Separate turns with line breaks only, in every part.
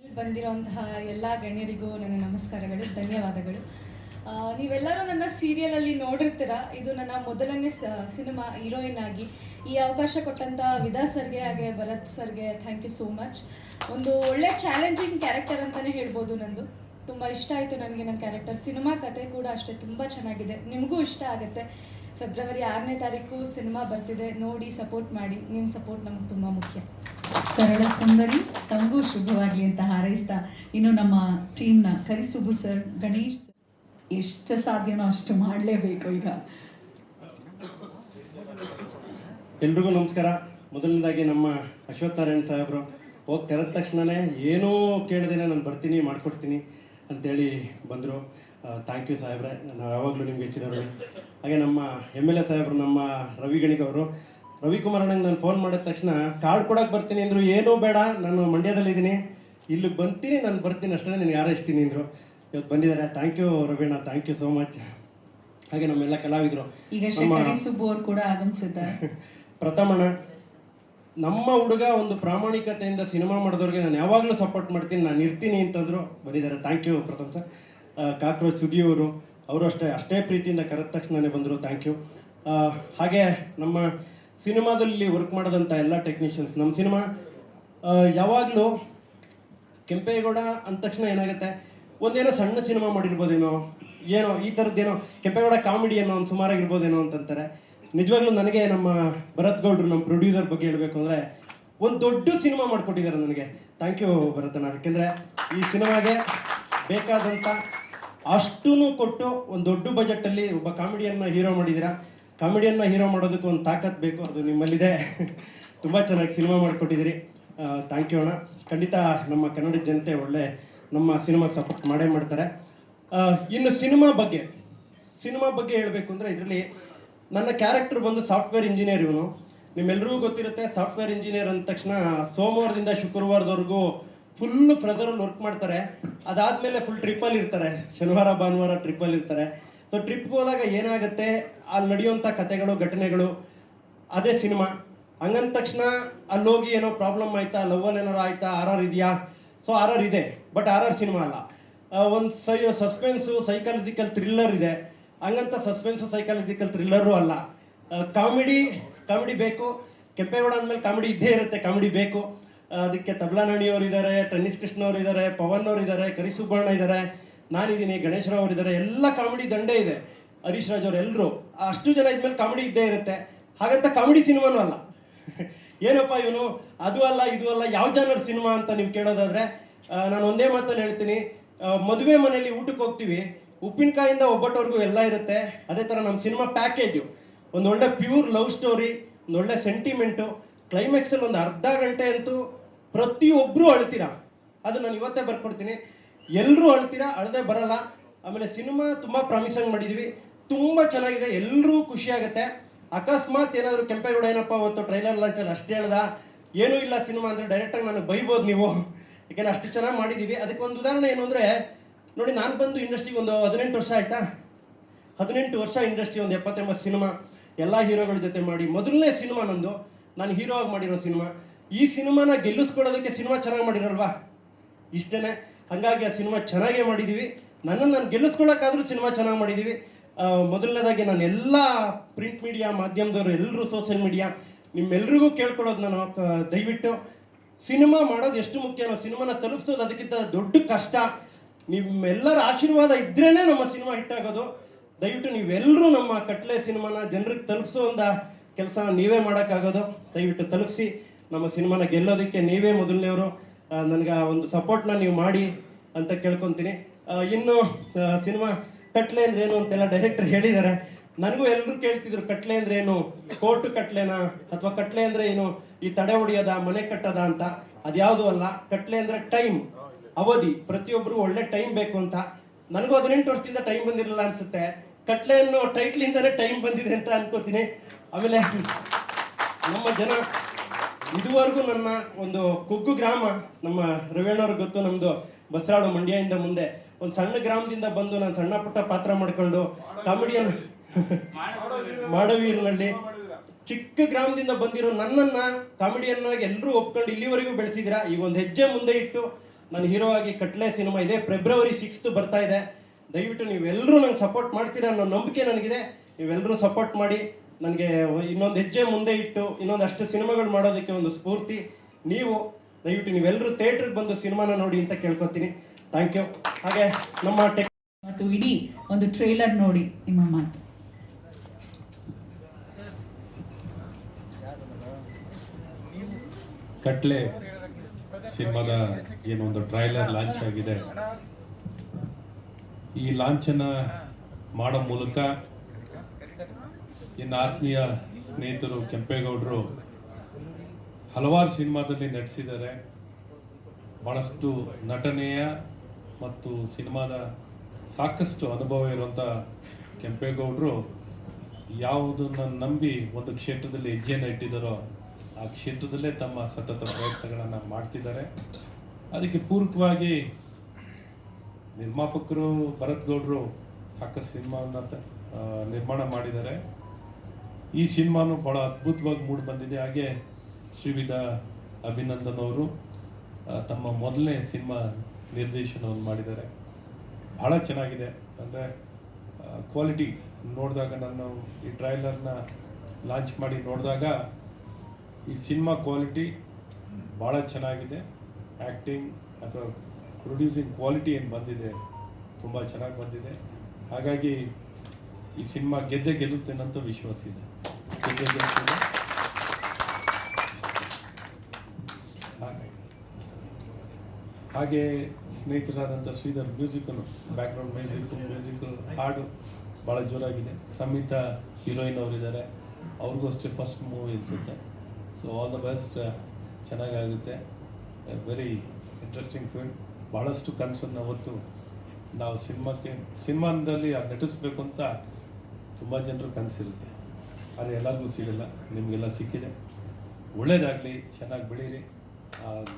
ಇಲ್ಲಿ ಬಂದಿರೋಂತಹ ಎಲ್ಲ ಗಣ್ಯರಿಗೂ ನನ್ನ ನಮಸ್ಕಾರಗಳು, ಧನ್ಯವಾದಗಳು. ನೀವೆಲ್ಲರೂ ನನ್ನ ಸೀರಿಯಲಲ್ಲಿ ನೋಡಿರ್ತೀರ? ಇದು ನನ್ನ ಮೊದಲನೇ ಸಿನಿಮಾ ಹೀರೋಯಿನ್ ಆಗಿ ಈ ಅವಕಾಶ ಕೊಟ್ಟಂಥ ವಿದಾ ಸರ್ಗೆ ಹಾಗೆ ಭರತ್ ಸರ್ಗೆ ಥ್ಯಾಂಕ್ ಯು ಸೋ ಮಚ್ ಒಂದು ಒಳ್ಳೆ ಚಾಲೆಂಜಿಂಗ್ ಕ್ಯಾರೆಕ್ಟರ್ ಅಂತಲೇ ಹೇಳ್ಬೋದು ನಂದು. ತುಂಬ ಇಷ್ಟ ಆಯಿತು ನನಗೆ ನನ್ನ ಕ್ಯಾರೆಕ್ಟರ್ ಸಿನಿಮಾ ಕತೆ ಕೂಡ ಅಷ್ಟೇ, ತುಂಬ ಚೆನ್ನಾಗಿದೆ. ನಿಮಗೂ ಇಷ್ಟ ಆಗುತ್ತೆ. ಫೆಬ್ರವರಿ ಆರನೇ ತಾರೀಕು ಸಿನಿಮಾ ಬರ್ತಿದೆ. ನೋಡಿ ಸಪೋರ್ಟ್ ಮಾಡಿ. ನಿಮ್ಮ ಸಪೋರ್ಟ್ ನಮಗೆ ತುಂಬ ಮುಖ್ಯ.
ಸರಳ ಸುಂದರಿ ತಮಗೂ ಶುಭವಾಗಲಿ ಅಂತ ಹಾರೈಸ್ತಾ ಇನ್ನು ನಮ್ಮ ಟೀಮ್ನ ಕರಿಸುಬು ಸರ್ ಗಣೇಶ್ ಸರ್ ಎಷ್ಟು ಸಾಧ್ಯನೋ ಅಷ್ಟು ಮಾಡಲೇಬೇಕು ಈಗ.
ಎಲ್ರಿಗೂ ನಮಸ್ಕಾರ. ಮೊದಲನೇದಾಗಿ ನಮ್ಮ ಅಶ್ವತ್ಥನಾರಾಯಣ ಸಾಹೇಬರು, ಹೋಗಿ ತೆರೆದ ತಕ್ಷಣವೇ ಏನೂ ಕೇಳ್ದೇನೆ ನಾನು ಬರ್ತೀನಿ, ಮಾಡಿಕೊಡ್ತೀನಿ ಅಂತೇಳಿ ಬಂದರು. ಥ್ಯಾಂಕ್ ಯು ಸಾಹೇಬ್ರೆ. ನಾವು ಯಾವಾಗಲೂ ನಿಮಗೆ ಹೆಚ್ಚಿರೋರು. ಹಾಗೆ ನಮ್ಮ ಎಂ ಎಲ್ ಎ ಸಾಹೇಬರು, ನಮ್ಮ ರವಿ ಗಣಿಗವರು ರವಿಕುಮಾರ್ ಅಣ್ಣಂಗೆ ನಾನು ಫೋನ್ ಮಾಡಿದ ತಕ್ಷಣ ಕಾರ್ಡ್ ಕೊಡೋಕೆ ಬರ್ತೀನಿ ಅಂದರು ಏನೂ ಬೇಡ ನಾನು ಮಂಡ್ಯದಲ್ಲಿದ್ದೀನಿ ಇಲ್ಲಿಗೆ ಬರ್ತೀನಿ ನಾನು ಬರ್ತೀನಿ ಅಷ್ಟೇ ನಿನಗೆ ಹಾರೈಸ್ತೀನಿ ಅಂದರು. ಇವತ್ತು ಬಂದಿದ್ದಾರೆ. Thank you Raveena. Thank you so much ಹಾಗೆ ನಮ್ಮೆಲ್ಲ ಕಲಾವಿದರು.
ಕೂಡ ಆಗಮಿಸಿದ್ದಾರೆ.
ಪ್ರಥಮಣ ನಮ್ಮ ಹುಡುಗ ಒಂದು ಪ್ರಾಮಾಣಿಕತೆಯಿಂದ ಸಿನಿಮಾ ಮಾಡಿದವ್ರಿಗೆ ನಾನು ಯಾವಾಗಲೂ ಸಪೋರ್ಟ್ ಮಾಡ್ತೀನಿ ನಾನು ಇರ್ತೀನಿ ಅಂತಂದ್ರು ಬಂದಿದ್ದಾರೆ. Thank you Pratham sir. Cockroach ಸುದಿಯವರು ಅವರು ಅಷ್ಟೇ ಅಷ್ಟೇ ಪ್ರೀತಿಯಿಂದ ಕರೆದ ತಕ್ಷಣನೇ ಬಂದರು. ಥ್ಯಾಂಕ್ ಯು ಹಾಗೆ ನಮ್ಮ ಸಿನಿಮಾದಲ್ಲಿ ವರ್ಕ್ ಮಾಡಿದಂಥ ಎಲ್ಲ ಟೆಕ್ನಿಷಿಯನ್ಸ್ ನಮ್ಮ ಸಿನಿಮಾ ಯಾವಾಗಲೂ ಕೆಂಪೇಗೌಡ ಅಂದ ತಕ್ಷಣ ಏನಾಗುತ್ತೆ? ಒಂದೇನೋ ಸಣ್ಣ ಸಿನಿಮಾ ಮಾಡಿರ್ಬೋದೇನೋ? ಏನೋ ಈ ಥರದ್ದೇನೋ ಕೆಂಪೇಗೌಡ ಕಾಮಿಡಿ ಏನೋ ಒಂದು ಸುಮಾರಾಗಿರ್ಬೋದೇನೋ ಅಂತಂತಾರೆ. ನಿಜವಾಗ್ಲೂ ನನಗೆ ನಮ್ಮ ಭರತ್ ಗೌಡ್ರು ನಮ್ಮ ಪ್ರೊಡ್ಯೂಸರ್ ಬಗ್ಗೆ ಹೇಳಬೇಕು ಅಂದರೆ ಒಂದು ದೊಡ್ಡ ಸಿನಿಮಾ ಮಾಡಿಕೊಟ್ಟಿದ್ದಾರೆ ನನಗೆ. ಥ್ಯಾಂಕ್ ಯು ಭರತಣ್ಣ. ಯಾಕೆಂದರೆ ಈ ಸಿನಿಮಾಗೆ ಬೇಕಾದಂಥ ಅಷ್ಟೂ ಕೊಟ್ಟು ಒಂದು ದೊಡ್ಡ ಬಜೆಟಲ್ಲಿ ಒಬ್ಬ ಕಾಮಿಡಿಯನ್ನ ಹೀರೋ ಮಾಡಿದ್ದೀರಾ? ಕಾಮಿಡಿಯನ್ನ ಹೀರೋ ಮಾಡೋದಕ್ಕೆ ಒಂದು ತಾಕತ್ ಬೇಕು, ಅದು ನಿಮ್ಮಲ್ಲಿದೆ. ತುಂಬ ಚೆನ್ನಾಗಿ ಸಿನಿಮಾ ಮಾಡಿಕೊಟ್ಟಿದ್ದೀರಿ. ಥ್ಯಾಂಕ್ ಯು ಅಣ್ಣ. ಖಂಡಿತ ನಮ್ಮ ಕನ್ನಡ ಜನತೆ ಒಳ್ಳೆ ನಮ್ಮ ಸಿನಿಮಾಗೆ ಸಪೋರ್ಟ್ ಮಾಡೇ ಮಾಡ್ತಾರೆ. ಇನ್ನು ಸಿನಿಮಾ ಬಗ್ಗೆ. ಸಿನಿಮಾ ಬಗ್ಗೆ ಹೇಳಬೇಕು ಅಂದರೆ ಇದರಲ್ಲಿ ನನ್ನ ಕ್ಯಾರೆಕ್ಟರ್ ಬಂದು ಸಾಫ್ಟ್ವೇರ್ ಇಂಜಿನಿಯರ್ ಇವನು. ನಿಮ್ಮೆಲ್ಲರಿಗೂ ಗೊತ್ತಿರುತ್ತೆ ಸಾಫ್ಟ್ವೇರ್ ಇಂಜಿನಿಯರ್ ಅಂದ ತಕ್ಷಣ ಸೋಮವಾರದಿಂದ ಶುಕ್ರವಾರದವರೆಗೂ ಫುಲ್ ಪ್ರೆಸರಲ್ಲಿ ವರ್ಕ್ ಮಾಡ್ತಾರೆ. ಅದಾದಮೇಲೆ ಫುಲ್ ಟ್ರಿಪ್ಪಲ್ಲಿ ಇರ್ತಾರೆ. ಶನಿವಾರ, ಭಾನುವಾರ ಟ್ರಿಪ್ಪಲ್ಲಿ ಇರ್ತಾರೆ. ಸೊ ಟ್ರಿಪ್ಗೆ ಹೋದಾಗ ಏನಾಗುತ್ತೆ? ಅಲ್ಲಿ ನಡೆಯುವಂಥ ಕತೆಗಳು, ಘಟನೆಗಳು, ಅದೇ ಸಿನಿಮಾ. ಹಂಗಂದ ತಕ್ಷಣ ಅಲ್ಲಿ ಹೋಗಿ ಏನೋ ಪ್ರಾಬ್ಲಮ್ ಆಯ್ತಾ? ಲವ್ವಲ್ಲಿ ಏನಾರು ಆಯ್ತಾ? ಆರ್ ಆರ್ ಇದೆಯಾ? ಸೊ ಆರ್ ಆರ್ ಇದೆ. ಬಟ್ ಆರ್ ಆರ್ ಸಿನಿಮಾ ಅಲ್ಲ. ಒಂದು ಸೈ ಸಸ್ಪೆನ್ಸು ಸೈಕಾಲಜಿಕಲ್ ಥ್ರಿಲ್ಲರ್ ಇದೆ. ಹಂಗಂತ ಸಸ್ಪೆನ್ಸು ಸೈಕಾಲಜಿಕಲ್ ಥ್ರಿಲ್ಲರು ಅಲ್ಲ. ಕಾಮಿಡಿ ಕಾಮಿಡಿ ಬೇಕು. ಕೆಂಪೇಗೌಡ ಅಂದಮೇಲೆ ಕಾಮಿಡಿ ಇದ್ದೇ ಇರುತ್ತೆ. ಕಾಮಿಡಿ ಬೇಕು. ಅದಕ್ಕೆ ತಬಲಾ ನಾಣಿಯವ್ರು ಇದ್ದಾರೆ ಟನ್ನಿಸ್ ಕೃಷ್ಣ ಅವ್ರು ಇದ್ದಾರೆ ಪವನ್ ಅವ್ರು ಇದ್ದಾರೆ ಕರಿಸುಬ್ಬಣ್ಣ ಇದ್ದಾರೆ ನಾನಿದ್ದೀನಿ ಗಣೇಶರಾವ್ ಇದ್ದಾರೆ, ಎಲ್ಲ ಕಾಮಿಡಿ ದಂಡೆ ಇದೆ. ಹರೀಶ್ ರಾಜ್ ಅವ್ರು ಎಲ್ಲರೂ ಅಷ್ಟು ಜನ ಇದ್ಮೇಲೆ ಕಾಮಿಡಿ ಇದ್ದೇ ಇರುತ್ತೆ. ಹಾಗಂತ ಕಾಮಿಡಿ ಸಿನಿಮಾನೂ ಅಲ್ಲ. ಏನಪ್ಪ ಇವನು? ಅದು ಅಲ್ಲ, ಇದು ಅಲ್ಲ, ಯಾವ ಜಾನರ್ ಸಿನಿಮಾ ಅಂತ ನೀವು ಕೇಳೋದಾದ್ರೆ ನಾನು ಒಂದೇ ಮಾತನ್ನು ಹೇಳ್ತೀನಿ. ಮದುವೆ ಮನೆಯಲ್ಲಿ ಊಟಕ್ಕೆ ಹೋಗ್ತೀವಿ. ಉಪ್ಪಿನಕಾಯಿಂದ ಒಬ್ಬಟ್ಟವರೆಗೂ ಎಲ್ಲ ಇರುತ್ತೆ. ಅದೇ ಥರ ನಮ್ಮ ಸಿನಿಮಾ ಪ್ಯಾಕೇಜು. ಒಂದು ಒಳ್ಳೆ ಪ್ಯೂರ್ ಲವ್ ಸ್ಟೋರಿ, ಒಂದು ಒಳ್ಳೆ ಸೆಂಟಿಮೆಂಟು. ಕ್ಲೈಮ್ಯಾಕ್ಸಲ್ಲಿ ಒಂದು ಅರ್ಧ ಗಂಟೆ ಅಂತೂ ಪ್ರತಿಯೊಬ್ಬರು ಅಳ್ತೀರಾ? ಅದು ನಾನು ಇವತ್ತೇ ಬರ್ಕೊಡ್ತೀನಿ. ಎಲ್ಲರೂ ಅಳ್ತೀರಾ? ಅಳದೆ ಬರಲ್ಲ. ಆಮೇಲೆ ಸಿನಿಮಾ ತುಂಬ ಪ್ರಾಮಿಸಂಗ್ ಮಾಡಿದೀವಿ. ತುಂಬ ಚೆನ್ನಾಗಿದೆ. ಎಲ್ಲರೂ ಖುಷಿ ಆಗುತ್ತೆ. ಅಕಸ್ಮಾತ್ ಏನಾದರೂ ಕೆಂಪೇಗೌಡ ಏನಪ್ಪ ಅವತ್ತು ಟ್ರೈಲರ್ ಲಾಂಚಲ್ಲಿ ಅಷ್ಟೇ ಹೇಳ್ದ? ಏನೂ ಇಲ್ಲ ಸಿನಿಮಾ ಅಂದರೆ ಡೈರೆಕ್ಟಾಗಿ ನಾನು ಬೈಬೋದು ನೀವು. ಯಾಕೆಂದ್ರೆ ಅಷ್ಟು ಚೆನ್ನಾಗಿ ಮಾಡಿದ್ದೀವಿ ಅದಕ್ಕೆ ಒಂದು ಉದಾಹರಣೆ ಏನು ಅಂದರೆ, ನೋಡಿ ನಾನು ಬಂದು ಇಂಡಸ್ಟ್ರಿಗೆ ಒಂದು ಹದಿನೆಂಟು ವರ್ಷ ಆಯ್ತಾ? ಹದಿನೆಂಟು ವರ್ಷ ಇಂಡಸ್ಟ್ರಿ ಒಂದು ಎಪ್ಪತ್ತೆಂಬತ್ತು ಸಿನಿಮಾ. ಎಲ್ಲ ಹೀರೋಗಳ ಜೊತೆ ಮಾಡಿ. ಮೊದಲನೇ ಸಿನಿಮಾ ನಂದು. ನಾನು ಹೀರೋ ಆಗಿ ಮಾಡಿರೋ ಸಿನಿಮಾ. ಈ ಸಿನಿಮಾನ ಗೆಲ್ಲಿಸ್ಕೊಳ್ಳೋದಕ್ಕೆ ಸಿನಿಮಾ ಚೆನ್ನಾಗಿ ಮಾಡಿರಲ್ವಾ? ಇಷ್ಟೇ ಹಾಗಾಗಿ ಆ ಸಿನಿಮಾ ಚೆನ್ನಾಗೇ ಮಾಡಿದ್ದೀವಿ ನನ್ನನ್ನು ನಾನು ಗೆಲ್ಲಿಸ್ಕೊಳ್ಳೋಕ್ಕಾದ್ರೂ ಸಿನಿಮಾ ಚೆನ್ನಾಗಿ ಮಾಡಿದ್ದೀವಿ ಮೊದಲನೇದಾಗಿ ನಾನು ಎಲ್ಲ ಪ್ರಿಂಟ್ ಮೀಡಿಯಾ ಮಾಧ್ಯಮದವರು ಎಲ್ಲರೂ ಸೋಷಿಯಲ್ ಮೀಡಿಯಾ ನಿಮ್ಮೆಲ್ರಿಗೂ ಕೇಳ್ಕೊಳ್ಳೋದು ನಾನು ದಯವಿಟ್ಟು. ಸಿನಿಮಾ ಮಾಡೋದು ಎಷ್ಟು ಮುಖ್ಯನೋ ಸಿನಿಮಾನ ತಲುಪಿಸೋದು ಅದಕ್ಕಿಂತ ದೊಡ್ಡ ಕಷ್ಟ. ನಿಮ್ಮೆಲ್ಲರ ಆಶೀರ್ವಾದ ಇದ್ರೇನೆ ನಮ್ಮ ಸಿನಿಮಾ ಹಿಟ್ಟಾಗೋದು ದಯವಿಟ್ಟು ನೀವೆಲ್ಲರೂ ನಮ್ಮ ಕಟ್ಲೆ ಸಿನಿಮಾನ ಜನರಿಗೆ ತಲುಪಿಸೋ ಒಂದು ಕೆಲಸ ನೀವೇ ಮಾಡೋಕ್ಕಾಗೋದು. ದಯವಿಟ್ಟು ತಲುಪಿಸಿ. ನಮ್ಮ ಸಿನಿಮಾನ ಗೆಲ್ಲೋದಕ್ಕೆ ನೀವೇ ಮೊದಲನೇವರು. ನನಗೆ ಒಂದು ಸಪೋರ್ಟ್ನ ನೀವು ಮಾಡಿ ಅಂತ ಕೇಳ್ಕೊತೀನಿ. ಆ, ಇನ್ನು ಸಿನಿಮಾ ಕಟ್ಲೆ ಅಂದ್ರೆ ಏನು ಅಂತೆಲ್ಲ ಡೈರೆಕ್ಟರ್ ಹೇಳಿದ್ದಾರೆ. ನನಗೂ ಎಲ್ಲರೂ ಕೇಳ್ತಿದ್ರು ಕಟ್ಲೆ ಅಂದ್ರೆ ಏನು ಕೋರ್ಟ್ ಕಟ್ಲೆನಾ ಅಥವಾ ಕಟ್ಲೆ ಅಂದ್ರೆ ಏನು ಈ ತಡೆ ಹೊಡಿಯೋದ ಮನೆ ಕಟ್ಟದ ಅಂತ. ಅದ್ಯಾವುದು ಅಲ್ಲ ಕಟ್ಲೆ ಅಂದ್ರೆ ಟೈಮ್ ಅವಧಿ ಪ್ರತಿಯೊಬ್ಬರು ಒಳ್ಳೆ ಟೈಮ್ ಬೇಕು ಅಂತ. ನನಗೂ ಹದಿನೆಂಟು ವರ್ಷದಿಂದ ಟೈಮ್ ಬಂದಿರಲಿಲ್ಲ ಅನ್ಸುತ್ತೆ. ಕಟ್ಲೆ ಅನ್ನೋ ಟೈಟ್ಲಿಂದನೇ ಟೈಮ್ ಬಂದಿದೆ ಅಂತ ಅನ್ಕೋತೀನಿ. ಆಮೇಲೆ ನಮ್ಮ ಜನ ಇದುವರೆಗೂ ನನ್ನ ಒಂದು ಕುಗ್ಗು ಗ್ರಾಮ, ನಮ್ಮ ರವೀಣ್ಣವ್ರಿಗೆ ಗೊತ್ತು ನಮ್ಮದು ಬಸರಾಡು ಮಂಡ್ಯದಿಂದ ಮುಂದೆ. ಒಂದು ಸಣ್ಣ ಗ್ರಾಮದಿಂದ ಬಂದು ನಾನು ಸಣ್ಣ ಪುಟ್ಟ ಪಾತ್ರ ಮಾಡ್ಕೊಂಡು ಕಾಮಿಡಿಯನ್ ಮಾಡವೀರ್ನಲ್ಲಿ ಚಿಕ್ಕ ಗ್ರಾಮದಿಂದ ಬಂದಿರೋ ನನ್ನನ್ನ ಕಾಮಿಡಿಯನ್ ಆಗಿ ಎಲ್ಲರೂ ಒಪ್ಕೊಂಡು ಇಲ್ಲಿವರೆಗೂ ಬೆಳೆಸಿದಿರಾ ಈಗ ಒಂದು ಹೆಜ್ಜೆ ಮುಂದೆ ಇಟ್ಟು ನನ್ನ ಹೀರೋ ಆಗಿ ಕಟ್ಲೆ ಸಿನಿಮಾ ಇದೆ. ಫೆಬ್ರವರಿ ಸಿಕ್ಸ್ತ್ ಬರ್ತಾ ಇದೆ. ದಯವಿಟ್ಟು ನೀವೆಲ್ಲರೂ ನಂಗೆ ಸಪೋರ್ಟ್ ಮಾಡ್ತೀರಾ ಅನ್ನೋ ನಂಬಿಕೆ ನನಗಿದೆ. ನೀವೆಲ್ಲರೂ ಸಪೋರ್ಟ್ ಮಾಡಿ. ನನಗೆ ಇನ್ನೊಂದು ಹೆಜ್ಜೆ ಮುಂದೆ ಇಟ್ಟು ಇನ್ನೊಂದಷ್ಟು ಸಿನಿಮಾಗಳು ಮಾಡೋದಕ್ಕೆ ಒಂದು ಸ್ಫೂರ್ತಿ. ನೀವು ದಯವಿಟ್ಟು ನೀವೆಲ್ಲರೂ ಥಿಯೇಟ್ರಿಗೆ ಬಂದು ಸಿನಿಮಾನ ನೋಡಿ ಅಂತ ಕೇಳ್ಕೊತೀನಿ. ಥ್ಯಾಂಕ್ ಯು ಹಾಗೆ ನಮ್ಮ ಟೆಕ್
ಮತ್ತು ಇಡೀ ಒಂದು ಟ್ರೇಲರ್ ನೋಡಿ ನಿಮ್ಮ ಮಾತು.
ಕಟ್ಲೆ ಸಿನಿಮಾದ ಏನೊಂದು ಟ್ರೈಲರ್ ಲಾಂಚ್ ಆಗಿದೆ. ಈ ಲಾಂಚನ್ನು ಮಾಡೋ ಮೂಲಕ ಇನ್ನು ಆತ್ಮೀಯ ಸ್ನೇಹಿತರು ಕೆಂಪೇಗೌಡರು ಹಲವಾರು ಸಿನಿಮಾದಲ್ಲಿ ನಟಿಸಿದ್ದಾರೆ. ಭಾಳಷ್ಟು ನಟನೆಯ ಮತ್ತು ಸಿನಿಮಾದ ಸಾಕಷ್ಟು ಅನುಭವ ಇರುವಂಥ ಕೆಂಪೇಗೌಡರು ಯಾವುದನ್ನು ನಂಬಿ ಒಂದು ಕ್ಷೇತ್ರದಲ್ಲಿ ಹೆಜ್ಜೆಯನ್ನು ಇಟ್ಟಿದ್ದಾರೋ ಆ ಕ್ಷೇತ್ರದಲ್ಲೇ ತಮ್ಮ ಸತತ ಪ್ರಯತ್ನಗಳನ್ನು ಮಾಡ್ತಿದ್ದಾರೆ. ಅದಕ್ಕೆ ಪೂರಕವಾಗಿ ನಿರ್ಮಾಪಕರು ಭರತ್ ಗೌಡರು ಸಾಕಷ್ಟು ಸಿನಿಮಾವನ್ನು ನಿರ್ಮಾಣ ಮಾಡಿದ್ದಾರೆ. ಈ ಸಿನಿಮಾನು ಭಾಳ ಅದ್ಭುತವಾಗಿ ಮೂಡಿ ಬಂದಿದೆ. ಹಾಗೆ ಶ್ರೀವಿಧ ಅಭಿನಂದನ್ ಅವರು ತಮ್ಮ ಮೊದಲನೇ ಸಿನಿಮಾ ನಿರ್ದೇಶನವನ್ನು ಮಾಡಿದ್ದಾರೆ. ಭಾಳ ಚೆನ್ನಾಗಿದೆ. ಅಂದರೆ ಕ್ವಾಲಿಟಿ ನೋಡಿದಾಗ ನಾನು ಈ ಟ್ರೈಲರ್ನ ಲಾಂಚ್ ಮಾಡಿ ನೋಡಿದಾಗ ಈ ಸಿನಿಮಾ ಕ್ವಾಲಿಟಿ ಭಾಳ ಚೆನ್ನಾಗಿದೆ. ಆ್ಯಕ್ಟಿಂಗ್ ಅಥವಾ ಪ್ರೊಡ್ಯೂಸಿಂಗ್ ಕ್ವಾಲಿಟಿ ಏನು ಬಂದಿದೆ ತುಂಬ ಚೆನ್ನಾಗಿ ಬಂದಿದೆ. ಹಾಗಾಗಿ ಈ ಸಿನಿಮಾ ಗೆದ್ದೆ ಗೆಲ್ಲುತ್ತೆ ವಿಶ್ವಾಸ ಇದೆ. ಹಾಗೆ ಸ್ನೇಹಿತರಾದಂಥ ಶ್ರೀಧರ್ ಮ್ಯೂಸಿಕನು ಬ್ಯಾಕ್ಗ್ರೌಂಡ್ ಮ್ಯೂಸಿಕ್ ಮ್ಯೂಸಿಕ್ ಹಾಡು ಭಾಳ ಜೋರಾಗಿದೆ. ಸಂಹಿತಾ ಹೀರೋಯಿನ್ ಅವರಿದ್ದಾರೆ. ಅವ್ರಿಗೂ ಅಷ್ಟೇ ಫಸ್ಟ್ ಮೂವಿ ಅನಿಸುತ್ತೆ. ಸೊ ಆಲ್ ದ ಬೆಸ್ಟ್ ಚೆನ್ನಾಗಾಗುತ್ತೆ. ವೆರಿ ಇಂಟ್ರೆಸ್ಟಿಂಗ್ ಫೀಲ್ಡ್ ಭಾಳಷ್ಟು ಕನಸನ್ನು ಹೊತ್ತು ನಾವು ಸಿನಿಮಾಕ್ಕೆ, ಸಿನಿಮಾದಲ್ಲಿ ನಟಿಸ್ಬೇಕು ಅಂತ ತುಂಬ ಜನರು ಕನಸಿರುತ್ತೆ. ಆದರೆ ಎಲ್ಲರಿಗೂ ಸಿಗಲ್ಲ, ನಿಮಗೆಲ್ಲ ಸಿಕ್ಕಿದೆ. ಒಳ್ಳೇದಾಗಲಿ, ಚೆನ್ನಾಗಿ ಬೆಳೀರಿ.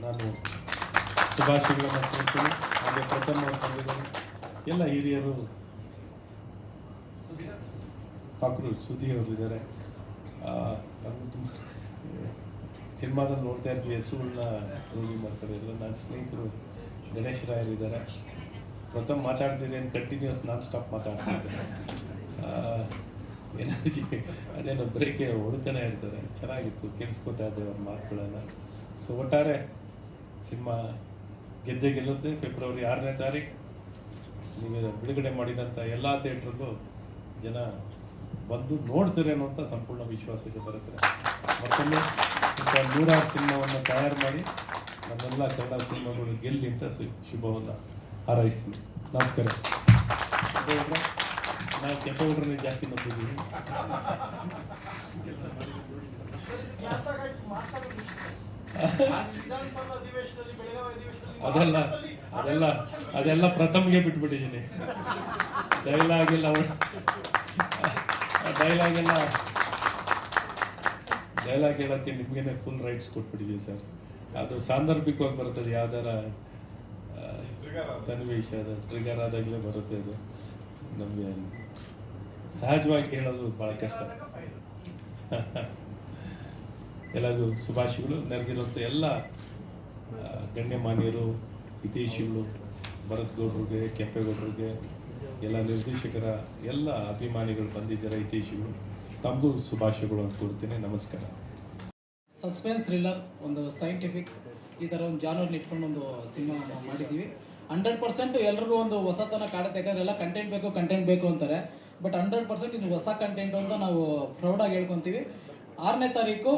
ನಾನು ಶುಭಾಶಯಗಳನ್ನು ಕೇಳ್ತೀನಿ ಹಾಗೆ ಪ್ರಥಮ ತಂದಿದ್ದೀನಿ ಎಲ್ಲ ಹಿರಿಯರು ಕಾಕ್ರೋಚ್ ಸುದ್ದಿ ಅವರು ಇದ್ದಾರೆ ನಾನು ತುಂಬ ಸಿನಿಮಾದಲ್ಲಿ ನೋಡ್ತಾ ಇರ್ತೀವಿ ಹೆಸರುಗಳನ್ನ ರೂಢಿ ಮಾಡ್ಕೊಂಡಿದ್ರು ನನ್ನ ಸ್ನೇಹಿತರು ಗಣೇಶ್ ರಾಯರು ಇದ್ದಾರೆ. ಪ್ರಥಮ ಏನು ಕಂಟಿನ್ಯೂಸ್ ನಾನ್ ಸ್ಟಾಪ್ ಮಾತಾಡ್ತಾ ಇದ್ದಾರೆ ಎನರ್ಜಿ ಅದೇನೋ ಬ್ರೇಕೆ ಹೊಡಿತಾನೆ ಇರ್ತಾರೆ. ಚೆನ್ನಾಗಿತ್ತು. ಕೇಳಿಸ್ಕೊತಾ ಇದ್ದೆ ಅವ್ರ ಮಾತುಗಳನ್ನು. ಸೊ ಒಟ್ಟಾರೆ ಸಿನಿಮಾ ಗೆದ್ದೆ ಗೆಲ್ಲುತ್ತೆ. ಫೆಬ್ರವರಿ ಆರನೇ ತಾರೀಕು ನೀವು ಬಿಡುಗಡೆ ಮಾಡಿದಂಥ ಎಲ್ಲ ಥಿಯೇಟ್ರಿಗೂ ಜನ ಬಂದು ನೋಡ್ತಾರೆ ಅನ್ನೋಂಥ ಸಂಪೂರ್ಣ ವಿಶ್ವಾಸ ಇದೆ ಬರುತ್ತೆ. ಮತ್ತೊಮ್ಮೆ ಇಂಥ ನೂರಾರು ಸಿನಿಮಾವನ್ನು ತಯಾರು ಮಾಡಿ ನಮ್ಮೆಲ್ಲ ಕನ್ನಡ ಸಿನಿಮಾಗಳು ಗೆಲ್ಲಿ ಅಂತ ಶುಭವನ್ನು ಹಾರೈಸ್ತೀನಿ. ನಮಸ್ಕಾರ. ನಾವು ಕೆಂಪೇಗೌಡ್ರನ್ನೇ ಜಾಸ್ತಿ ನೋಡ್ತಿದ್ದೀವಿ ಅದೆಲ್ಲ ಅದೆಲ್ಲ ಅದೆಲ್ಲ ಪ್ರಥಮಗೆ ಬಿಟ್ಬಿಟ್ಟಿದ್ದೀನಿ. ಡೈಲಾಗ್ ಎಲ್ಲ ಡೈಲಾಗ್ ಎಲ್ಲ ಡೈಲಾಗ್ ಹೇಳೋಕ್ಕೆ ನಿಮಗೇನೆ ಫುಲ್ ರೈಟ್ಸ್ ಕೊಟ್ಬಿಟ್ಟಿದ್ದೀವಿ ಸರ್. ಅದು ಸಾಂದರ್ಭಿಕವಾಗಿ ಬರ್ತದೆ ಯಾವ್ದಾರ ಸನ್ನಿವೇಶ ಅದ ಟ್ರಿಗರ್ ಆದಾಗಲೇ ಬರುತ್ತೆ ಅದು. ನಮಗೆ ಸಹಜವಾಗಿ ಹೇಳೋದು ಭಾಳ ಕಷ್ಟ. ಎಲ್ಲರಿಗೂ ಶುಭಾಶಯಗಳು. ನೆರೆದಿರುವಂಥ ಎಲ್ಲ ಗಣ್ಯಮಾನ್ಯರು, ಹಿತೈಷಿಗಳು ಭರತ್ ಗೌಡ್ರಿಗೆ ಕೆಂಪೇಗೌಡರಿಗೆ, ಎಲ್ಲ ನಿರ್ದೇಶಕರ ಎಲ್ಲ ಅಭಿಮಾನಿಗಳು ಬಂದಿದ್ದಾರೆ, ಹಿತೈಷಿಗಳು. ತಮಗೂ ಶುಭಾಶಯಗಳು ಅಂತ ಕೊಡ್ತೀನಿ. ನಮಸ್ಕಾರ.
ಸಸ್ಪೆನ್ಸ್ ಥ್ರಿಲ್ಲರ್, ಒಂದು ಸೈಂಟಿಫಿಕ್, ಈ ಥರ ಒಂದು ಜಾನರ್ನ ಇಟ್ಕೊಂಡು ಒಂದು ಸಿನಿಮಾ ಮಾಡಿದ್ದೀವಿ. ಹಂಡ್ರೆಡ್ ಪರ್ಸೆಂಟ್ ಎಲ್ರಿಗೂ ಒಂದು ಹೊಸತನ ಕಾಡುತ್ತೆ. ಯಾಕಂದ್ರೆ ಎಲ್ಲ ಕಂಟೆಂಟ್ ಬೇಕು ಕಂಟೆಂಟ್ ಬೇಕು ಅಂತಾರೆ. ಬಟ್ ಹಂಡ್ರೆಡ್ ಪರ್ಸೆಂಟ್ ಇದು ಹೊಸ ಕಂಟೆಂಟ್ ಅಂತ ನಾವು ಪ್ರೌಡಾಗಿ ಹೇಳ್ಕೊತೀವಿ. ಆರನೇ ತಾರೀಕು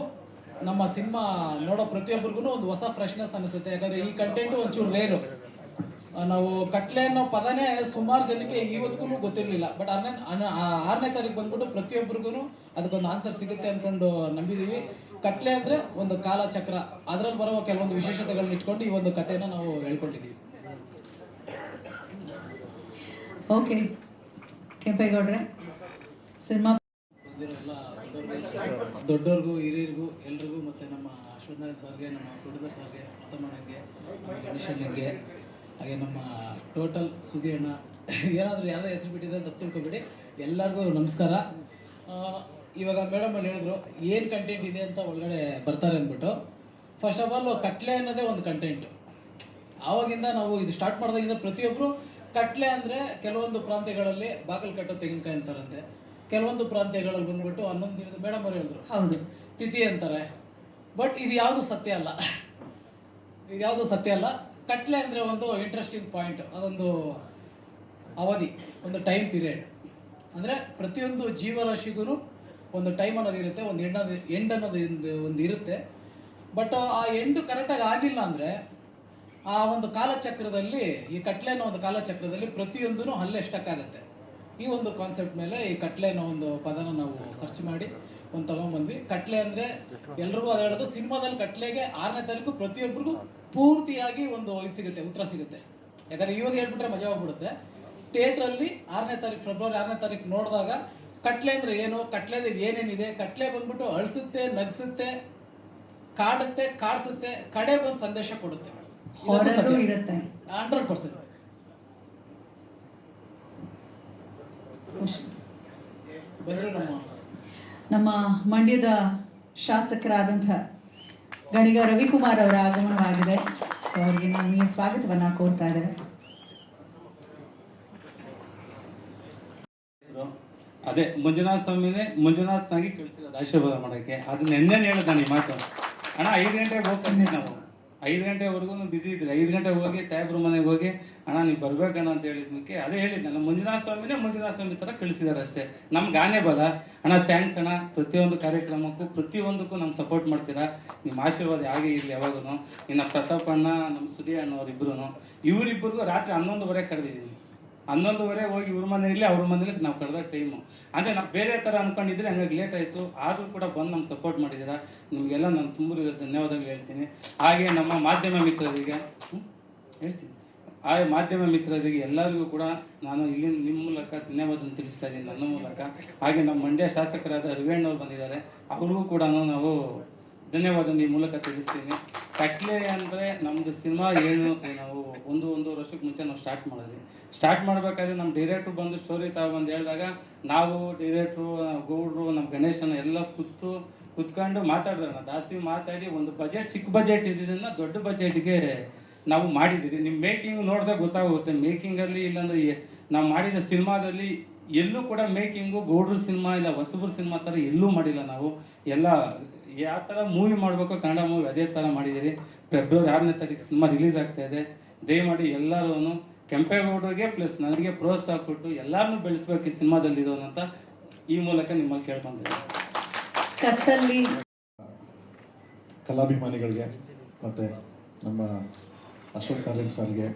ನಮ್ಮ ಸಿನಿಮಾ ನೋಡೋ ಪ್ರತಿಯೊಬ್ಬರಿಗೂ ಒಂದು ಹೊಸ ಫ್ರೆಶ್ನೆಸ್ ಅನಿಸುತ್ತೆ. ಯಾಕಂದರೆ ಈ ಕಂಟೆಂಟು ಒಂಚೂರು ರೇರು ನಾವು ಕಟ್ಲೆ ಅನ್ನೋ ಪದನೇ ಸುಮಾರು ಜನಕ್ಕೆ ಇವತ್ತಿಗೂ ಗೊತ್ತಿರಲಿಲ್ಲ. ಬಟ್ ಆರನೇ ಆರನೇ ತಾರೀಕು ಬಂದ್ಬಿಟ್ಟು ಪ್ರತಿಯೊಬ್ಬರಿಗೂ ಅದಕ್ಕೊಂದು ಆನ್ಸರ್ ಸಿಗುತ್ತೆ ಅಂದ್ಕೊಂಡು ನಂಬಿದ್ದೀವಿ ಕಟ್ಲೆ ಅಂದರೆ ಒಂದು ಕಾಲಚಕ್ರ. ಅದರಲ್ಲಿ ಬರುವ ಕೆಲವೊಂದು ವಿಶೇಷತೆಗಳನ್ನ ಇಟ್ಕೊಂಡು ಈ ಒಂದು ಕಥೆನ ನಾವು ಹೇಳ್ಕೊಂಡಿದ್ದೀವಿ
ಓಕೆ. ಕೆಂಪೇಗೌಡ್ರೆ ಸಿನಿಮಾ
ದೊಡ್ಡವ್ರಿಗೂ, ಹಿರಿಯರಿಗೂ, ಎಲ್ರಿಗೂ ಮತ್ತೆ ನಮ್ಮ ಅಶ್ವತ್ಥನಾರಾಯಣ ಸರ್ಗೆ, ನಮ್ಮ ಪ್ರೊಡ್ಯೂಸರ್ ಸರ್ಗೆ ಉತ್ತಮಣ್ಣಂಗೆ ಗಣೇಶನಿಗೆ ಹಾಗೆ ನಮ್ಮ ಟೋಟಲ್ ಸುದಿ ಅಣ್ಣ, ಏನಾದರೂ ಯಾವುದೇ ಹೆಸರು ಬಿಟ್ಟಿದ್ರೆ ತಪ್ಪು ತಿಳ್ಕೊಬೇಡಿ. ಎಲ್ಲರಿಗೂ ನಮಸ್ಕಾರ. ಇವಾಗ ಮೇಡಮ್ ಅಲ್ಲಿ ಹೇಳಿದ್ರು, ಏನು ಕಂಟೆಂಟ್ ಇದೆ ಅಂತ ಒಳಗಡೆ ಬರ್ತಾರೆ ಅಂದ್ಬಿಟ್ಟು ಫಸ್ಟ್ ಆಫ್ ಆಲ್ ಕಟ್ಲೆ ಅನ್ನೋದೇ ಒಂದು ಕಂಟೆಂಟ್ ಆವಾಗಿಂದ ನಾವು ಇದು ಸ್ಟಾರ್ಟ್ ಮಾಡಿದಾಗಿಂದ ಪ್ರತಿಯೊಬ್ಬರು ಕಟ್ಲೆ ಅಂದರೆ ಕೆಲವೊಂದು ಪ್ರಾಂತ್ಯಗಳಲ್ಲಿ ಬಾಗಿಲು ಕಟ್ಟೋ ತೆಂಗಿನಕಾಯಿ ಅಂತಾರಂತೆ. ಕೆಲವೊಂದು ಪ್ರಾಂತ್ಯಗಳಲ್ಲಿ ಬಂದ್ಬಿಟ್ಟು ಹನ್ನೊಂದು ದಿನದ ಬೇಡ ಅವರು ಹೇಳಿದ್ರು
ಹೌದು.
ತಿಥಿ ಅಂತಾರೆ. ಬಟ್ ಇದು ಯಾವುದು ಸತ್ಯ ಅಲ್ಲ. ಇದು ಯಾವುದು ಸತ್ಯ ಅಲ್ಲ. ಕಟ್ಲೆ ಅಂದರೆ ಒಂದು ಇಂಟ್ರೆಸ್ಟಿಂಗ್ ಪಾಯಿಂಟ್ ಅದೊಂದು ಅವಧಿ ಒಂದು ಟೈಮ್ ಪೀರಿಯಡ್ ಅಂದರೆ ಪ್ರತಿಯೊಂದು ಜೀವರಾಶಿಗೂ ಒಂದು ಟೈಮ್ ಅನ್ನೋದು ಇರುತ್ತೆ ಒಂದು ಎಂಡ್ ಅನ್ನೋದು ಎಂಡ್ ಅನ್ನೋದು ಒಂದು ಇರುತ್ತೆ. ಬಟ್ ಆ ಎಂಡು ಕರೆಕ್ಟಾಗಿ ಆಗಿಲ್ಲ ಅಂದರೆ ಆ ಒಂದು ಕಾಲಚಕ್ರದಲ್ಲಿ, ಈ ಕಟ್ಲೆ ಅನ್ನೋ ಒಂದು ಕಾಲಚಕ್ರದಲ್ಲಿ ಪ್ರತಿಯೊಂದೂ ಹಲ್ಲೆ ಆಗುತ್ತೆ. ಈ ಒಂದು ಕಾನ್ಸೆಪ್ಟ್ ಮೇಲೆ ಈ ಕಟ್ಲೆ ಅನ್ನೋ ಒಂದು ಪದನ ನಾವು ಸರ್ಚ್ ಮಾಡಿ, ಒಂದು ತಗೊಂಡ್ಬಂದ್ವಿ ಕಟ್ಲೆ ಅಂದರೆ ಎಲ್ರಿಗೂ ಅದು ಹೇಳೋದು ಸಿನಿಮಾದಲ್ಲಿ ಕಟ್ಲೆಗೆ ಆರನೇ ತಾರೀಕು ಪ್ರತಿಯೊಬ್ಬರಿಗೂ ಪೂರ್ತಿಯಾಗಿ ಒಂದು ಇದು ಸಿಗುತ್ತೆ, ಉತ್ತರ ಸಿಗುತ್ತೆ. ಯಾಕಂದ್ರೆ ಇವಾಗ ಹೇಳ್ಬಿಟ್ರೆ ಮಜಾ ಹೋಗ್ಬಿಡುತ್ತೆ ಥಿಯೇಟ್ರಲ್ಲಿ ಆರನೇ ತಾರೀಕು ಫೆಬ್ರವರಿ ಆರನೇ ತಾರೀಕು ನೋಡಿದಾಗ ಕಟ್ಲೆ ಅಂದರೆ ಏನು, ಕಟ್ಲೆದ ಏನೇನಿದೆ, ಕಟ್ಲೆ ಬಂದ್ಬಿಟ್ಟು ಅಳಿಸುತ್ತೆ, ನಗಿಸುತ್ತೆ, ಕಾಡುತ್ತೆ, ಕಾಡಿಸುತ್ತೆ, ಕಡೆ ಬಂದು ಸಂದೇಶ ಕೊಡುತ್ತೆ.
ಹಾರರು ಇರುತ್ತೆ.
ಹಂಡ್ರೆಡ್ ಪರ್ಸೆಂಟ್ ಬಂದರು ನಮ್ಮ
ಮಂಡ್ಯದ ಶಾಸಕರಾದಂಥ ಗಣಿಗ ರವಿಕುಮಾರ್ ಅವರ ಆಗಮನವಾಗಿದೆ. ಸೊ ಅವರಿಗೆ ನಾನು ಸ್ವಾಗತವನ್ನು ಕೋರ್ತಾ ಇದ್ದೇವೆ
ಅದೇ ಮಂಜುನಾಥ ಸ್ವಾಮಿನೇ ಮಂಜುನಾಥ್ನಾಗಿ ಕಳಿಸಿರೋದು ಆಶೀರ್ವಾದ ಮಾಡೋಕ್ಕೆ. ಅದು ನೆನ್ನೆನೇ ಹೇಳಿದ ನಾನು ಈ ಮಾತು. ಅಣ್ಣ ಐದು ಗಂಟೆಗೆ ಹೋಗ್ತೀನಿ ನಾವು. ಐದು ಗಂಟೆವರೆಗೂ ಬಿಸಿ ಇದ್ರಿ ಐದು ಗಂಟೆಗೆ ಹೋಗಿ ಸಾಹೇಬ್ರ ಮನೆಗೆ ಹೋಗಿ, ಅಣ್ಣ ನೀವು ಬರ್ಬೇಕಣ್ಣ ಅಂತ ಹೇಳಿದ್ಮಕ್ಕೆ ಅದೇ ಹೇಳಿದ್ನಲ್ಲ. ಮಂಜುನಾಥ ಸ್ವಾಮಿನೇ ಮಂಜುನಾಥ ಸ್ವಾಮಿ ಥರ ಕಳಿಸಿದ್ದಾರೆ ಅಷ್ಟೇ. ನಮ್ಗೆ ಆನೆ ಬಲ. ಅಣ್ಣ ಥ್ಯಾಂಕ್ಸ್ ಅಣ್ಣ. ಪ್ರತಿಯೊಂದು ಕಾರ್ಯಕ್ರಮಕ್ಕೂ, ಪ್ರತಿಯೊಂದಕ್ಕೂ ನಮ್ಗೆ ಸಪೋರ್ಟ್ ಮಾಡ್ತೀರಾ. ನಿಮ್ಮ ಆಶೀರ್ವಾದ ಹಾಗೆ ಇರಲಿ ಯಾವಾಗೂ ಇನ್ನು ಪ್ರತಾಪ್ ಅಣ್ಣ ನಮ್ಮ ಸುದಿ ಅಣ್ಣವ್ರಿಬ್ರು ಇವರಿಬ್ಬರಿಗೂ ರಾತ್ರಿ ಹನ್ನೊಂದುವರೆ ಕರೆದಿದ್ದೀನಿ ಹನ್ನೊಂದುವರೆ ಹೋಗಿ ಇವ್ರ ಮನೆಯಲ್ಲಿ ಅವ್ರ ಮನೇಲಿ ನಾವು ಕಳೆದ ಟೈಮು ಅಂದರೆ ನಾವು ಬೇರೆ ಥರ ಅನ್ಕೊಂಡಿದ್ರೆ ಹಂಗಾಗಿ ಲೇಟ್ ಆಯಿತು. ಆದರೂ ಕೂಡ ಬಂದು ನಮ್ಗೆ ಸಪೋರ್ಟ್ ಮಾಡಿದ್ದೀರಾ ನಿಮಗೆಲ್ಲ ನಾನು ತುಂಬ ಧನ್ಯವಾದಗಳು ಹೇಳ್ತೀನಿ. ಹಾಗೆ ನಮ್ಮ ಮಾಧ್ಯಮ ಮಿತ್ರರಿಗೆ? ಹೇಳ್ತೀನಿ. ಆ ಮಾಧ್ಯಮ ಮಿತ್ರರಿಗೆ ಎಲ್ಲರಿಗೂ ಕೂಡ ನಾನು ಇಲ್ಲಿ ನಿಮ್ಮ ಮೂಲಕ ಧನ್ಯವಾದ ತಿಳಿಸ್ತಾ ಇದ್ದೀನಿ, ನನ್ನ ಮೂಲಕ. ಹಾಗೆ ನಮ್ಮ ಮಂಡ್ಯ ಶಾಸಕರಾದ ರವಿಯಣ್ಣವ್ರು ಬಂದಿದ್ದಾರೆ. ಅವ್ರಿಗೂ ಕೂಡ ನಾವು ಧನ್ಯವಾದ ಈ ಮೂಲಕ ತಿಳಿಸ್ತೀನಿ. ಕಟ್ಲೆ ಅಂದರೆ ನಮ್ಮದು ಸಿನಿಮಾ ಏನು, ನಾವು ಒಂದು ಒಂದು ವರ್ಷಕ್ಕೆ ಮುಂಚೆ ನಾವು ಸ್ಟಾರ್ಟ್ ಮಾಡಿದ್ವಿ. ಸ್ಟಾರ್ಟ್ ಮಾಡಬೇಕಾದ್ರೆ ನಮ್ಮ ಡೈರೆಕ್ಟ್ರು ಬಂದು ಸ್ಟೋರಿ ಬಂದು ಹೇಳಿದಾಗ ನಾವು ಡೈರೆಕ್ಟ್ರು ಗೌಡ್ರು, ನಮ್ಮ ಗಣೇಶನ ಎಲ್ಲ ಕೂತು ಕುತ್ಕೊಂಡು ಮಾತಾಡಿದ್ರಣ್ಣ ಜಾಸ್ತಿ ಮಾತಾಡಿ ಒಂದು ಬಜೆಟ್ ಚಿಕ್ಕ ಬಜೆಟ್ ಇದ್ದಿದ್ದನ್ನು ದೊಡ್ಡ ಬಜೆಟ್ಗೆ ನಾವು ಮಾಡಿದ್ದೀರಿ. ನಿಮ್ಮ ಮೇಕಿಂಗ್ ನೋಡಿದಾಗ ಗೊತ್ತಾಗುತ್ತೆ. ಮೇಕಿಂಗಲ್ಲಿ ಇಲ್ಲಾಂದ್ರೆ ನಾವು ಮಾಡಿದ ಸಿನಿಮಾದಲ್ಲಿ ಎಲ್ಲೂ ಕೂಡ ಮೇಕಿಂಗು ಗೌಡ್ರ ಸಿನಿಮಾ ಇಲ್ಲ, ಹೊಸಬ್ರ ಸಿನಿಮಾ ಥರ ಎಲ್ಲೂ ಮಾಡಿಲ್ಲ ನಾವು. ಎಲ್ಲ ಯಾವ ಥರ ಮೂವಿ ಮಾಡಬೇಕು ಕನ್ನಡ ಮೂವಿ ಅದೇ ಥರ ಮಾಡಿದ್ದೀರಿ. ಫೆಬ್ರವರಿ ಆರನೇ ತಾರೀಕು ಸಿನಿಮಾ ರಿಲೀಸ್ ಆಗ್ತಾ ಇದೆ. ದಯಮಾಡಿ ಎಲ್ಲರೂ ಕೆಂಪೇಗೌಡರಿಗೆ ಪ್ಲಸ್ ನನಗೆ ಪ್ರೋತ್ಸಾಹ ಕೊಟ್ಟು ಎಲ್ಲರನ್ನೂ ಬೆಳೆಸ್ಬೇಕು ಈ ಸಿನಿಮಾದಲ್ಲಿರೋನು ಅಂತ ಈ ಮೂಲಕ ನಿಮ್ಮಲ್ಲಿ ಕೇಳ್ಕೊಂಡಿದ್ದೀನಿ
ಕತ್ತಲ್ಲಿ.
ಕಲಾಭಿಮಾನಿಗಳಿಗೆ ಮತ್ತು ನಮ್ಮ ಅಶೋಕ್ ನಾರಾಯಣ್ ಸರ್ಗೆ.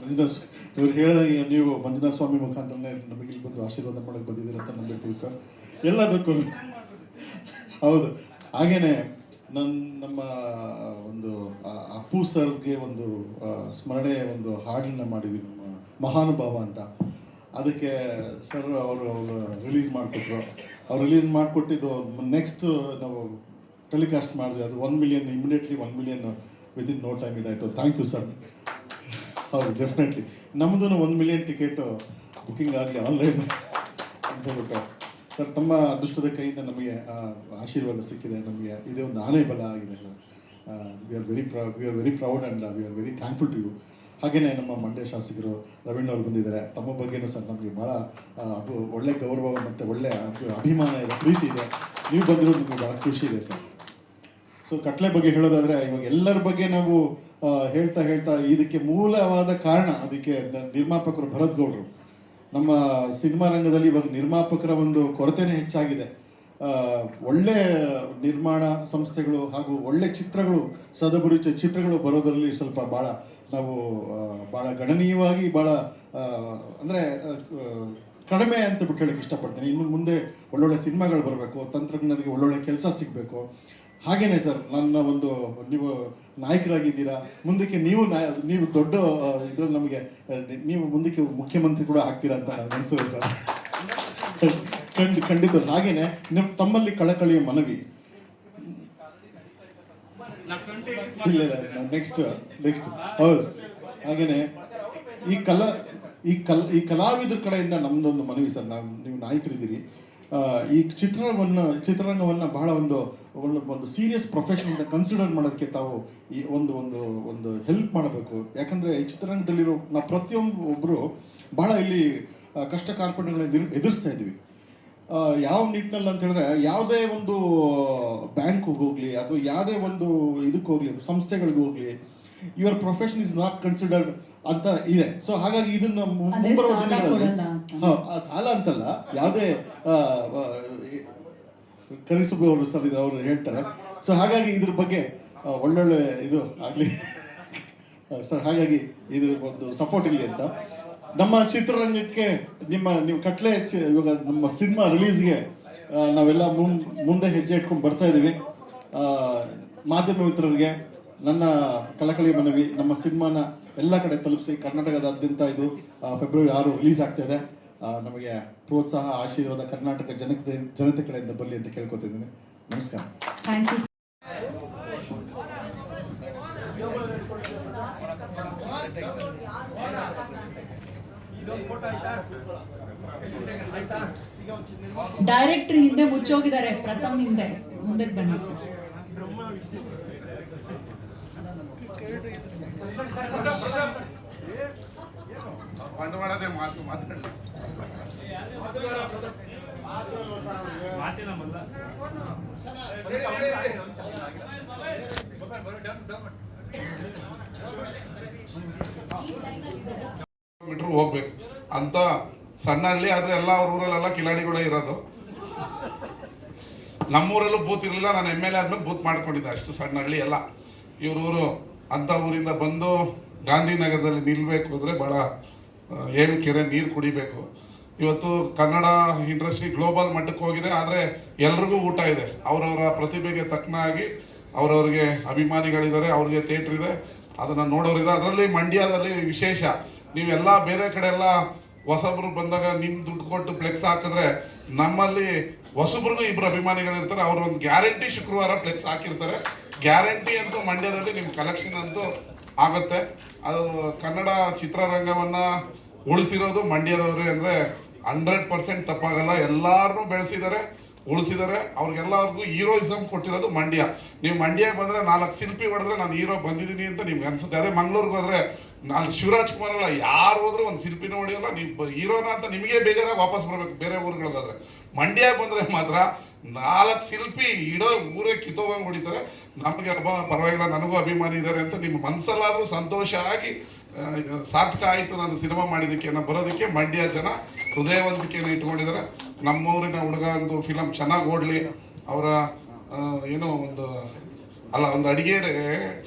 ಮಂಜುನಾಥ್ ಇವ್ರು ಹೇಳಿದ ನೀವು ಮಂಜುನಾಥ ಸ್ವಾಮಿ ಮುಖಾಂತರನೇ ನಮಗೆ ಇಲ್ಲಿ ಬಂದು ಆಶೀರ್ವಾದ ಮಾಡೋಕ್ಕೆ ಬಂದಿದ್ದೀರ ಅಂತ ನಂಬಿರ್ತೀವಿ ಸರ್. ಎಲ್ಲದಕ್ಕೂ. ಹೌದು. ಹಾಗೇನೆ ನನ್ನ ನಮ್ಮ ಒಂದು ಅಪ್ಪು ಸರ್ಗೆ ಒಂದು ಸ್ಮರಣೆ ಒಂದು ಹಾಡನ್ನ ಮಾಡಿದ್ವಿ ನಮ್ಮ ಮಹಾನುಭಾವ ಅಂತ. ಅದಕ್ಕೆ ಸರ್ ಅವರು ಅವರು ರಿಲೀಸ್ ಮಾಡಿಕೊಟ್ರು. ಅವ್ರು ರಿಲೀಸ್ ಮಾಡಿಕೊಟ್ಟಿದ್ದು ನೆಕ್ಸ್ಟ್ ನಾವು ಟೆಲಿಕಾಸ್ಟ್ ಮಾಡಿದ್ವಿ. ಅದು one million immediately one million within no time ಇದಾಯಿತು. ಥ್ಯಾಂಕ್ ಯು ಸರ್ ಹೌದು ಡೆಫಿನೆಟ್ಲಿ ನಮ್ಮದು ಒನ್ ಮಿಲಿಯನ್ ಟಿಕೆಟು ಬುಕ್ಕಿಂಗ್ ಆಗಲಿ ಆನ್ಲೈನ್ ಅಂತ ಹೇಳ್ಬಿಟ್ಟು. ಸರ್, ತಮ್ಮ ಅದೃಷ್ಟದ ಕೈಯಿಂದ ನಮಗೆ ಆಶೀರ್ವಾದ ಸಿಕ್ಕಿದೆ, ನಮಗೆ ಇದೇ ಒಂದು ಆನೆ ಬಲ ಆಗಿದೆ we are very proud we are very proud and we are very thankful to you ಹಾಗೆಯೇ ನಮ್ಮ ಮಂಡ್ಯ ಶಾಸಕರು ರವೀಣ್ ಅವರು ಬಂದಿದ್ದಾರೆ. ತಮ್ಮ ಬಗ್ಗೆನೂ ಸರ್ ನಮಗೆ ಭಾಳ ಅದು ಒಳ್ಳೆ ಗೌರವ ಮತ್ತು ಒಳ್ಳೆ ಅಭಿಮಾನ ಇದೆ, ಪ್ರೀತಿ ಇದೆ. ನೀವು ಬಂದಿರೋದು ನಮಗೆ ಭಾಳ ಖುಷಿ ಇದೆ ಸರ್. ಸೊ ಕಟ್ಲೆ ಬಗ್ಗೆ ಹೇಳೋದಾದರೆ ಇವಾಗ ಎಲ್ಲರ ಬಗ್ಗೆ ನಾವು ಹೇಳ್ತಾ ಹೇಳ್ತಾ ಇದಕ್ಕೆ ಮೂಲವಾದ ಕಾರಣ ಅದಕ್ಕೆ ನಿರ್ಮಾಪಕರು ಭರತ್ ಗೌಡ್ರು. ನಮ್ಮ ಸಿನಿಮಾ ರಂಗದಲ್ಲಿ ಇವಾಗ ನಿರ್ಮಾಪಕರ ಒಂದು ಕೊರತೆನೇ ಹೆಚ್ಚಾಗಿದೆ. ಒಳ್ಳೆ ನಿರ್ಮಾಣ ಸಂಸ್ಥೆಗಳು ಹಾಗೂ ಒಳ್ಳೆ ಚಿತ್ರಗಳು ಸದಭಿರುಚಿ ಚಿತ್ರಗಳು ಬರೋದರಲ್ಲಿ ಸ್ವಲ್ಪ ಭಾಳ ನಾವು ಭಾಳ ಗಣನೀಯವಾಗಿ ಭಾಳ ಅಂದ್ರೆ ಕಡಿಮೆ ಅಂತ ಬಿಟ್ಟು ಹೇಳಕ್ಕೆ ಇಷ್ಟಪಡ್ತೀನಿ. ಇನ್ನು ಮುಂದೆ ಒಳ್ಳೊಳ್ಳೆ ಸಿನಿಮಾಗಳು ಬರಬೇಕು, ತಂತ್ರಜ್ಞರಿಗೆ ಒಳ್ಳೊಳ್ಳೆ ಕೆಲಸ ಸಿಗಬೇಕು. ಹಾಗೇನೆ ಸರ್, ನನ್ನ ಒಂದು ನೀವು ನಾಯಕರಾಗಿದ್ದೀರಾ, ಮುಂದಕ್ಕೆ ನೀವು ನೀವು ದೊಡ್ಡ ಇದ್ರಲ್ಲಿ ನಮಗೆ ನೀವು ಮುಂದಕ್ಕೆ ಮುಖ್ಯಮಂತ್ರಿ ಕೂಡ ಆಗ್ತೀರಾ ಅಂತ ಅನಿಸ್ತದೆ ಸರ್. ಖಂಡ, ಖಂಡಿತ, ಹಾಗೇನೆ ನಿಮ್ಮ ತಮ್ಮಲ್ಲಿ ಕಳಕಳಿಯ ಮನವಿ. ಇಲ್ಲ ಇಲ್ಲ ನೆಕ್ಸ್ಟ್ ನೆಕ್ಸ್ಟ್ ಹೌದು. ಹಾಗೇನೆ, ಈ ಕಲಾ, ಈ ಕಲ್, ಈ ಕಲಾವಿದ್ರ ಕಡೆಯಿಂದ ನಮ್ದೊಂದು ಮನವಿ ಸರ್, ನಾವು, ನೀವು ನಾಯಕರಿದ್ದೀರಿ. ಈ ಚಿತ್ರವನ್ನು ಚಿತ್ರರಂಗವನ್ನು ಬಹಳ ಒಂದು ಒಂದು ಸೀರಿಯಸ್ ಪ್ರೊಫೆಷನ್ ಅಂತ ಕನ್ಸಿಡರ್ ಮಾಡೋದಕ್ಕೆ ತಾವು ಈ ಒಂದು ಒಂದು ಒಂದು ಹೆಲ್ಪ್ ಮಾಡಬೇಕು. ಯಾಕಂದರೆ ಈ ಚಿತ್ರರಂಗದಲ್ಲಿರೋ ನಾವು ಪ್ರತಿಯೊಂದು ಒಬ್ಬರು ಬಹಳ ಇಲ್ಲಿ ಕಷ್ಟ ಕಾರ್ಪಣ್ಯಗಳನ್ನ ಎದುರು, ಎದುರಿಸ್ತಾ ಇದ್ದೀವಿ ಯಾವ ನಿಟ್ಟಿನಲ್ಲಿ ಅಂತ ಹೇಳಿದ್ರೆ ಯಾವುದೇ ಒಂದು ಬ್ಯಾಂಕ್ಗೆ ಹೋಗಲಿ ಅಥವಾ ಯಾವುದೇ ಒಂದು ಇದಕ್ಕೆ ಹೋಗಲಿ, ಸಂಸ್ಥೆಗಳಿಗೆ ಹೋಗಲಿ your profession is not considered ಅಂತ ಇದೆ. ಸೊ ಹಾಗಾಗಿ ಇದನ್ನ ಮುಂಬರುವ ದಿನಗಳಲ್ಲಿ ಸಾಲ ಅಂತಲ್ಲ ಯಾವುದೇ ಕರೆಸಬಹುದು ಅವರು ಸರ್ ಇದ್ರೆ ಅವರು ಹೇಳ್ತಾರೆ. ಸೊ ಹಾಗಾಗಿ ಇದ್ರ ಬಗ್ಗೆ ಒಳ್ಳೊಳ್ಳೆ ಇದು ಆಗ್ಲಿ. ಸರ್ ಹಾಗಾಗಿ ಇದ್ರ ಒಂದು ಸಪೋರ್ಟ್ ಇರಲಿ ಅಂತ. ನಮ್ಮ ಚಿತ್ರರಂಗಕ್ಕೆ ನಿಮ್ಮ ನೀವು ಕಟ್ಲೆ ಇವಾಗ ನಮ್ಮ ಸಿನಿಮಾ ರಿಲೀಸ್ಗೆ ನಾವೆಲ್ಲ ಮುಂದೆ ಹೆಜ್ಜೆ ಇಟ್ಕೊಂಡು ಬರ್ತಾ ಇದ್ದೀವಿ ಮಾಧ್ಯಮ ಮಿತ್ರರಿಗೆ ನನ್ನ ಕಳಕಳಿ ಮನವಿ, ನಮ್ಮ ಸಿನಿಮಾನ ಎಲ್ಲ ಕಡೆ ತಲುಪಿಸಿ ಕರ್ನಾಟಕದಾದ್ಯಂತ ಇದು ಫೆಬ್ರವರಿ ಆರು ರಿಲೀಸ್ ಆಗ್ತಾ ಇದೆ. ನಮಗೆ ಪ್ರೋತ್ಸಾಹ, ಆಶೀರ್ವಾದ ಕರ್ನಾಟಕ ಜನತೆ ಜನತೆ ಕಡೆಯಿಂದ ಬರಲಿ ಅಂತ ಕೇಳ್ಕೊತಿದ್ದೀನಿ. ನಮಸ್ಕಾರ.
ಡೈರೆಕ್ಟರ್ ಹಿಂದೆ ಮುಚ್ಚೋಗಿದ್ದಾರೆ, ಪ್ರಥಮ್ ಹಿಂದೆ. ಮುಂದಕ್ಕೆ ಬನ್ನಿ ಸರ್.
ಬಂಡವಾಳದೇ ಮಾತು ಹೋಗ್ಬೇಕು. ಅಂತ ಸಣ್ಣ ಹಳ್ಳಿ ಆದ್ರೆ ಎಲ್ಲ ಅವ್ರ ಊರಲ್ಲೆಲ್ಲ ಕಿಲಾಡಿಗಳೇ ಇರೋದು. ನಮ್ಮೂರಲ್ಲೂ ಬೂತ್ ಇರಲಿಲ್ಲ, ನಾನು ಎಂ ಎಲ್ ಎ ಆದ್ಮೇಲೆ ಬೂತ್ ಮಾಡ್ಕೊಂಡಿದ್ದೆ ಅಷ್ಟು ಸಣ್ಣ ಹಳ್ಳಿ ಎಲ್ಲ. ಇವ್ರ ಊರು ಅಂಥ ಊರಿಂದ ಬಂದು ಗಾಂಧಿನಗರದಲ್ಲಿ ನಿಲ್ಬೇಕು ಅಂದರೆ ಭಾಳ ಏಳು ಕೆರೆ ನೀರು ಕುಡಿಬೇಕು. ಇವತ್ತು ಕನ್ನಡ ಇಂಡಸ್ಟ್ರಿ ಗ್ಲೋಬಲ್ ಮಟ್ಟಕ್ಕೆ ಹೋಗಿದೆ, ಆದರೆ ಎಲ್ರಿಗೂ ಊಟ ಇದೆ. ಅವರವರ ಪ್ರತಿಭೆಗೆ ತಕ್ಕನಾಗಿ ಅವರವ್ರಿಗೆ ಅಭಿಮಾನಿಗಳಿದ್ದಾರೆ, ಅವ್ರಿಗೆ ಥಿಯೇಟ್ರ್ ಇದೆ, ಅದನ್ನು ನೋಡೋರಿದೆ ಅದರಲ್ಲಿ ಮಂಡ್ಯದಲ್ಲಿ ವಿಶೇಷ, ನೀವೆಲ್ಲ ಬೇರೆ ಕಡೆ ಎಲ್ಲ ಹೊಸಬ್ರು ಬಂದಾಗ ನಿಮ್ಮ ದುಡ್ಡು ಕೊಟ್ಟು ಫ್ಲೆಕ್ಸ್ ಹಾಕಿದ್ರೆ ನಮ್ಮಲ್ಲಿ ಹೊಸಬ್ರಿಗೂ ಇಬ್ಬರು ಅಭಿಮಾನಿಗಳಿರ್ತಾರೆ ಅವರು ಒಂದು ಗ್ಯಾರಂಟಿ ಶುಕ್ರವಾರ ಫ್ಲೆಕ್ಸ್ ಹಾಕಿರ್ತಾರೆ. ಗ್ಯಾರಂಟಿ ಅಂತೂ ಮಂಡ್ಯದಲ್ಲಿ ನಿಮ್ಮ ಕಲೆಕ್ಷನ್ ಅಂತೂ ಆಗುತ್ತೆ. ಅದು ಕನ್ನಡ ಚಿತ್ರರಂಗವನ್ನ ಉಳಿಸಿರೋದು ಮಂಡ್ಯದವ್ರೆ ಅಂದ್ರೆ ಹಂಡ್ರೆಡ್ ಪರ್ಸೆಂಟ್ ತಪ್ಪಾಗಲ್ಲ. ಎಲ್ಲಾರನ್ನು ಬೆಳೆಸಿದ್ದಾರೆ, ಉಳಿಸಿದ್ದಾರೆ. ಅವ್ರಿಗೆಲ್ಲರಿಗೂ ಹೀರೋಯಿಸಮ್ ಕೊಟ್ಟಿರೋದು ಮಂಡ್ಯ. ನೀವು ಮಂಡ್ಯಕ್ಕೆ ಬಂದ್ರೆ ನಾಲ್ಕು ಶಿಲ್ಪಿ ಹೊಡೆದ್ರೆ ನಾನು ಹೀರೋ ಬಂದಿದ್ದೀನಿ ಅಂತ ನಿಮ್ಗೆ ಅನ್ಸುತ್ತೆ. ಅದೇ ಮಂಗ್ಳೂರ್ಗೆ ಹೋದ್ರೆ ನಾನು ಶಿವರಾಜ್ ಕುಮಾರ್ ಅಲ್ಲ ಯಾರು ಹೋದ್ರು ಒಂದು ಶಿಲ್ಪಿನೂ ಹೊಡೆಯಲ್ಲ. ನೀವು ಹೀರೋನ ಅಂತ ನಿಮಗೆ ಬೇಜಾರಾಗಿ ವಾಪಸ್ ಬರಬೇಕು, ಬೇರೆ ಊರುಗಳಿಗಾದ್ರೆ. ಮಂಡ್ಯ ಬಂದ್ರೆ ಮಾತ್ರ ನಾಲ್ಕು ಶಿಲ್ಪಿ ಇಡೋ ಊರೇ ಕಿತ್ತೋಗಂಗೆ ಹೊಡಿತಾರೆ. ನಮಗೆ ಅಬ್ಬ, ಪರವಾಗಿಲ್ಲ, ನನಗೂ ಅಭಿಮಾನಿ ಇದ್ದಾರೆ ಅಂತ ನಿಮ್ಮ ಮನಸ್ಸಲ್ಲಾದರೂ ಸಂತೋಷ ಆಗಿ ಸಾರ್ಥಕ ಆಯಿತು ನಾನು ಸಿನಿಮಾ ಮಾಡಿದ್ದಕ್ಕೆ ನಾನು ಬರೋದಕ್ಕೆ ಮಂಡ್ಯ ಜನ ಹೃದಯವಂತಿಕೆಯನ್ನು ಇಟ್ಕೊಂಡಿದ್ದಾರೆ ನಮ್ಮೂರಿನ ಹುಡುಗ ಒಂದು ಫಿಲಮ್ ಚೆನ್ನಾಗಿ ಓಡಲಿ. ಅವರ ಏನೋ ಒಂದು ಅಲ್ಲ, ಒಂದು ಅಡಿಗೆ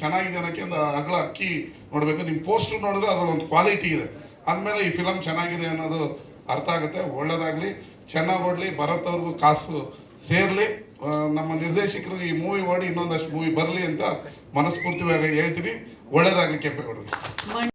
ಚೆನ್ನಾಗಿದೆ ಅನ್ನೋಕ್ಕೆ ಒಂದು ಅಗಳ ಅಕ್ಕಿ ನೋಡಬೇಕು. ನಿಮ್ಮ ಪೋಸ್ಟರ್ ನೋಡಿದ್ರೆ ಅದ್ರಲ್ಲಿ ಒಂದು ಕ್ವಾಲಿಟಿ ಇದೆ. ಅಂದಮೇಲೆ ಈ ಫಿಲಮ್ ಚೆನ್ನಾಗಿದೆ ಅನ್ನೋದು ಅರ್ಥ ಆಗುತ್ತೆ. ಒಳ್ಳೇದಾಗಲಿ, ಚೆನ್ನಾಗಿ ಓಡಲಿ ಭರತ್ ಅವ್ರಿಗೂ ಕಾಸು ಸೇರಲಿ. ನಮ್ಮ ನಿರ್ದೇಶಕರಿಗೆ ಈ ಮೂವಿ ಓಡಿ ಇನ್ನೊಂದಷ್ಟು ಮೂವಿ ಬರಲಿ ಅಂತ ಮನಸ್ಫೂರ್ತಿಯಾಗಿ ಹೇಳ್ತೀನಿ. ಒಳ್ಳೇದಾಗಲಿ ಕೆಂಪೇಗೌಡರಿಗೆ